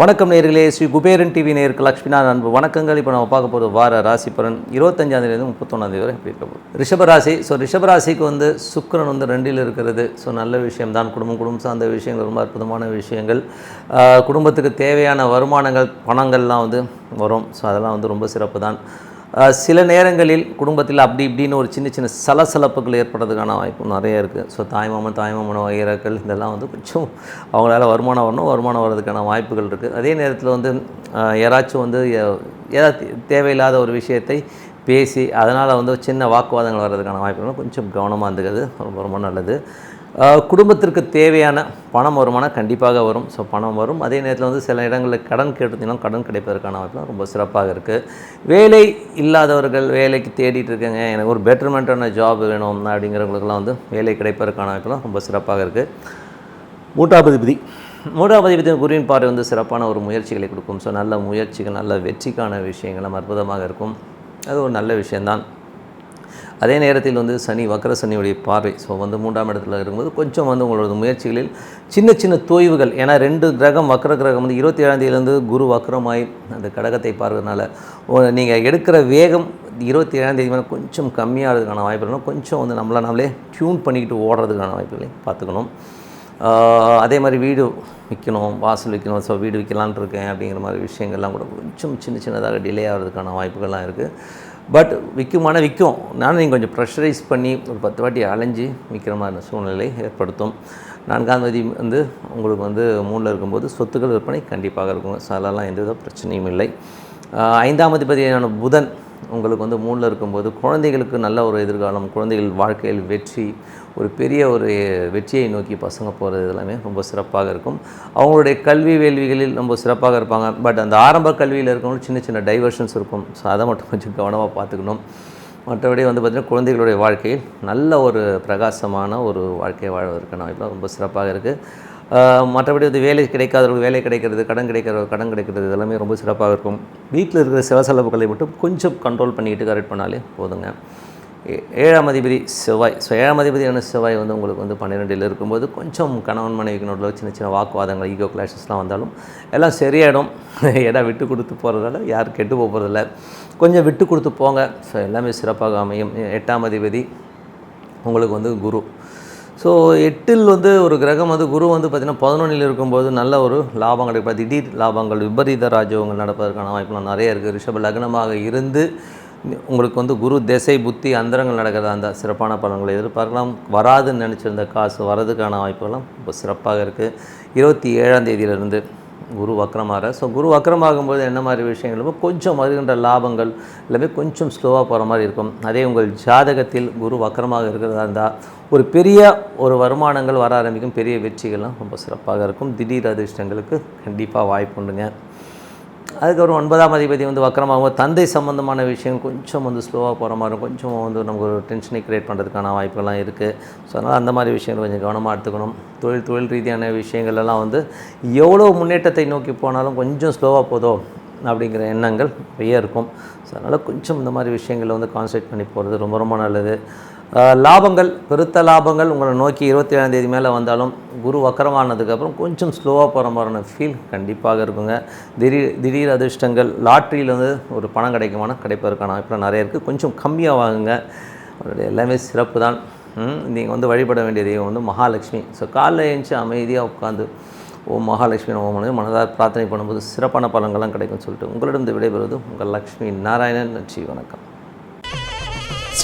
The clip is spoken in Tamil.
வணக்கம் நேர்களே ஸ்ரீ குபேரன் டிவி நேருக்கு லக்ஷ்மினா அன்பு வணக்கங்கள். இப்போ நம்ம பார்க்க போகிறது வார ராசி பலன் இருபத்தஞ்சாந்தேதிலேருந்து முப்பத்தொன்னாந்தேதி வரை எப்படி இருக்க போகுது. ரிஷபராசி ஸோ ரிஷபராசிக்கு வந்து சுக்கிரன் வந்து ரெண்டில் இருக்கிறது. ஸோ நல்ல விஷயம் தான். குடும்பம் குடும்பம் சார்ந்த விஷயங்கள் ரொம்ப அற்புதமான விஷயங்கள். குடும்பத்துக்கு தேவையான வருமானங்கள் பணங்கள்லாம் வந்து வரும். ஸோ அதெல்லாம் வந்து ரொம்ப சிறப்பு தான் சில நேரங்களில் குடும்பத்தில் அப்படி இப்படின்னு ஒரு சின்ன சின்ன சலசலப்புகள் ஏற்படுறதுக்கான வாய்ப்பு நிறைய இருக்குது ஸோ தாய்மாமன் தாய்மாமன் வகைரக்கள் இதெல்லாம் வந்து கொஞ்சம் அவங்களால வருமானம் வரணும் வருமானம் வர்றதுக்கான வாய்ப்புகள் இருக்குது அதே நேரத்தில் வந்து யாராச்சும் வந்து ஏதாவது தேவையில்லாத ஒரு விஷயத்தை பேசி அதனால் வந்து சின்ன வாக்குவாதங்கள் வர்றதுக்கான வாய்ப்புகள் கொஞ்சம் கவனமாக இருந்துக்கிறது ரொம்ப ரொம்ப நல்லது. குடும்பத்திற்கு தேவையான பணம் வருமானம் கண்டிப்பாக வரும். ஸோ பணம் வரும். அதே நேரத்தில் வந்து சில இடங்களில் கடன் கேட்டிருந்தீங்கன்னா கடன் கிடைப்பதற்கான வாய்ப்பு ரொம்ப சிறப்பாக இருக்குது வேலை இல்லாதவர்கள் வேலைக்கு தேடிட்டு இருக்கேங்க. எனக்கு ஒரு பெட்டர்மெண்ட்டான ஜாப் வேணும் அப்படிங்கிறவங்களுக்கெல்லாம் வந்து வேலை கிடைப்பதற்கான வாய்ப்புலாம் ரொம்ப சிறப்பாக இருக்குது மூட்டாபதிபதி மூடாபதிபதி குருவின் பார்வை வந்து சிறப்பான ஒரு முயற்சிகளை கொடுக்கும். ஸோ நல்ல முயற்சிகள் நல்ல வெற்றிக்கான விஷயங்களும் அற்புதமாக இருக்கும். அது ஒரு நல்ல விஷயம்தான். அதே நேரத்தில் வந்து சனி வக்கர சனியுடைய பார்வை. ஸோ வந்து மூன்றாம் இடத்துல இருக்கும்போது கொஞ்சம் வந்து உங்களோட முயற்சிகளில் சின்ன சின்ன தொய்வுகள். ஏன்னா ரெண்டு கிரகம் வக்கர கிரகம் வந்து இருபத்தி ஏழாம் தேதியிலேருந்து குரு வக்கரமாய் அந்த கடகத்தை பார்க்கறதுனால நீங்கள் எடுக்கிற வேகம் இருபத்தி ஏழாம் தேதி மேலே கொஞ்சம் கம்மியாகிறதுக்கான வாய்ப்பு கொஞ்சம் வந்து நம்மளை நம்மளே டியூன் பண்ணிக்கிட்டு ஓடுறதுக்கான வாய்ப்புகளை பார்த்துக்கணும். அதே மாதிரி வீடு விற்கணும் வாசல் விற்கணும் ஸோ வீடு விற்கலான் இருக்கேன் அப்படிங்கிற மாதிரி விஷயங்கள்லாம் கூட கொஞ்சம் சின்ன சின்னதாக டிலே ஆகிறதுக்கான வாய்ப்புகள்லாம் இருக்குது பட் விற்குமான விற்கும் நானும் நீங்கள் கொஞ்சம் ப்ரெஷரைஸ் பண்ணி ஒரு பத்து வாட்டி அலைஞ்சு விற்கிற மாதிரி சூழ்நிலை ஏற்படுத்தும். நான்காம் தேதி வந்து உங்களுக்கு வந்து மூணில் இருக்கும்போது சொத்துக்கள் விற்பனை கண்டிப்பாக இருக்கும் ஸோ அதெல்லாம் எந்த வித பிரச்சனையும் இல்லை. ஆஹ் ஐந்தாம் அதிபதியான புதன் உங்களுக்கு வந்து மூணில் இருக்கும்போது குழந்தைகளுக்கு நல்ல ஒரு எதிர்காலம் குழந்தைகள் வாழ்க்கையில் வெற்றி ஒரு பெரிய ஒரு வெற்றியை நோக்கி பசங்க போகிறது எல்லாமே ரொம்ப சிறப்பாக இருக்கும். அவங்களுடைய கல்வி வேள்விகளில் ரொம்ப சிறப்பாக இருப்பாங்க. பட் அந்த ஆரம்ப கல்வியில் இருக்கவங்களும் சின்ன சின்ன டைவர்ஷன்ஸ் இருக்கும். ஸோ அதை மட்டும் கொஞ்சம் கவனமாக பார்த்துக்கணும். மற்றபடி வந்து பார்த்திங்கன்னா குழந்தைகளுடைய வாழ்க்கையில் நல்ல ஒரு பிரகாசமான ஒரு வாழ்க்கையை வாழ்வதற்கான வாய்ப்பு ரொம்ப சிறப்பாக இருக்குது மற்றபடி வந்து வேலை கிடைக்காதவர்கள் வேலை கிடைக்கிறது கடன் கிடைக்கிற கடன் கிடைக்கிறது இதெல்லாமே ரொம்ப சிறப்பாக இருக்கும். வீட்டில் இருக்கிற சிவசெலவுகளை மட்டும் கொஞ்சம் கண்ட்ரோல் பண்ணிக்கிட்டு கரெக்ட் பண்ணாலே போதுங்க. ஏ- ஏழாம் அதிபதி செவ்வாய். ஸோ ஏழாம் அதிபதியான செவ்வாய் வந்து உங்களுக்கு வந்து பன்னிரெண்டில் இருக்கும்போது கொஞ்சம் கணவன் மனைவிக்கு நடுவில் சின்ன சின்ன வாக்குவாதங்கள் ஈகோ கிளாஷஸ்லாம் வந்தாலும் எல்லாம் சரியாயிடும். இடம் விட்டு கொடுத்து போகிறதால யாரும் கெட்டு போகிறதில்ல கொஞ்சம் விட்டு கொடுத்து போங்க. ஸோ எல்லாமே சிறப்பாக அமையும். எட்டாம் அதிபதி உங்களுக்கு வந்து குரு. ஸோ எட்டில் வந்து ஒரு கிரகம் வந்து குரு வந்து பார்த்திங்கன்னா பதினொன்றில் இருக்கும்போது நல்ல ஒரு லாபம் கிடைக்கும் திடீர் லாபங்கள் விபரீத ராஜயோகங்கள் நடப்பதற்கான வாய்ப்புலாம் நிறைய இருக்குது ரிஷப லக்னமாக இருந்து உங்களுக்கு வந்து குரு திசை புத்தி அந்தரங்கள் நடக்கிறதா அந்த சிறப்பான பலன்களை எதிர்பார்க்கலாம். வராதுன்னு நினச்சிருந்த காசு வரதுக்கான வாய்ப்புகளும் ரொம்ப சிறப்பாக இருக்குது இருபத்தி ஏழாம் தேதியிலிருந்து குரு வக்கரமாக ஸோ குரு வக்கரமாகும்போது என்ன மாதிரி விஷயங்களும் கொஞ்சம் வருகின்ற லாபங்கள் எல்லாமே கொஞ்சம் ஸ்லோவாக போகிற மாதிரி இருக்கும். அதே உங்கள் ஜாதகத்தில் குரு வக்கரமாக இருக்கிறதா இருந்தால் ஒரு பெரிய ஒரு வருமானங்கள் வர ஆரம்பிக்கும். பெரிய வெற்றிகள்லாம் ரொம்ப சிறப்பாக இருக்கும். திடீர் அதிர்ஷ்டங்களுக்கு கண்டிப்பாக வாய்ப்புண்டுங்க அதுக்கப்புறம் ஒன்பதாம் அதிபதி வந்து வக்கரமாகும் தந்தை சம்மந்தமான விஷயம் கொஞ்சம் வந்து ஸ்லோவாக போகிற மாதிரி இருக்கும். கொஞ்சம் வந்து நமக்கு ஒரு டென்ஷனை கிரியேட் பண்ணுறதுக்கான வாய்ப்புகள்லாம் இருக்குது ஸோ அதனால் அந்த மாதிரி விஷயங்கள் கொஞ்சம் கவனமாக எடுத்துக்கணும். தொழில் தொழில் ரீதியான விஷயங்கள்லாம் வந்து எவ்வளோ முன்னேற்றத்தை நோக்கி போனாலும் கொஞ்சம் ஸ்லோவாக போதோ அப்படிங்கிற எண்ணங்கள் நிறைய இருக்கும். ஸோ அதனால் கொஞ்சம் இந்த மாதிரி விஷயங்களை வந்து கான்சன்ட்ரேட் பண்ணி போகிறது ரொம்ப ரொம்ப நல்லது. லாபங்கள் பெருத்த லாபங்கள் உங்களை நோக்கி இருபத்தி ஏழாம் தேதி மேலே வந்தாலும் குரு வக்கரமானதுக்கப்புறம் கொஞ்சம் ஸ்லோவாக போகிற மாதிரியான ஃபீல் கண்டிப்பாக இருக்குங்க. திடீர் திடீர் அதிர்ஷ்டங்கள் லாட்ரியில் வந்து ஒரு பணம் கிடைக்குமானா கிடைப்பதற்கான இப்போ நிறைய இருக்குது கொஞ்சம் கம்மியாக வாங்குங்க. அவருடைய எல்லாமே சிறப்பு தான். நீங்கள் வந்து வழிபட வேண்டிய தெய்வம் வந்து மகாலட்சுமி. ஸோ காலைல எழுந்துச்சு அமைதியாக உட்காந்து ஓம் மகாலட்சுமி ஓம் மனதார் பிரார்த்தனை பண்ணும்போது சிறப்பான பலன்கள்லாம் கிடைக்கும்னு சொல்லிட்டு உங்களிடம் விடைபெறுவது உங்கள் லக்ஷ்மி நாராயணன் நன்றி வணக்கம்.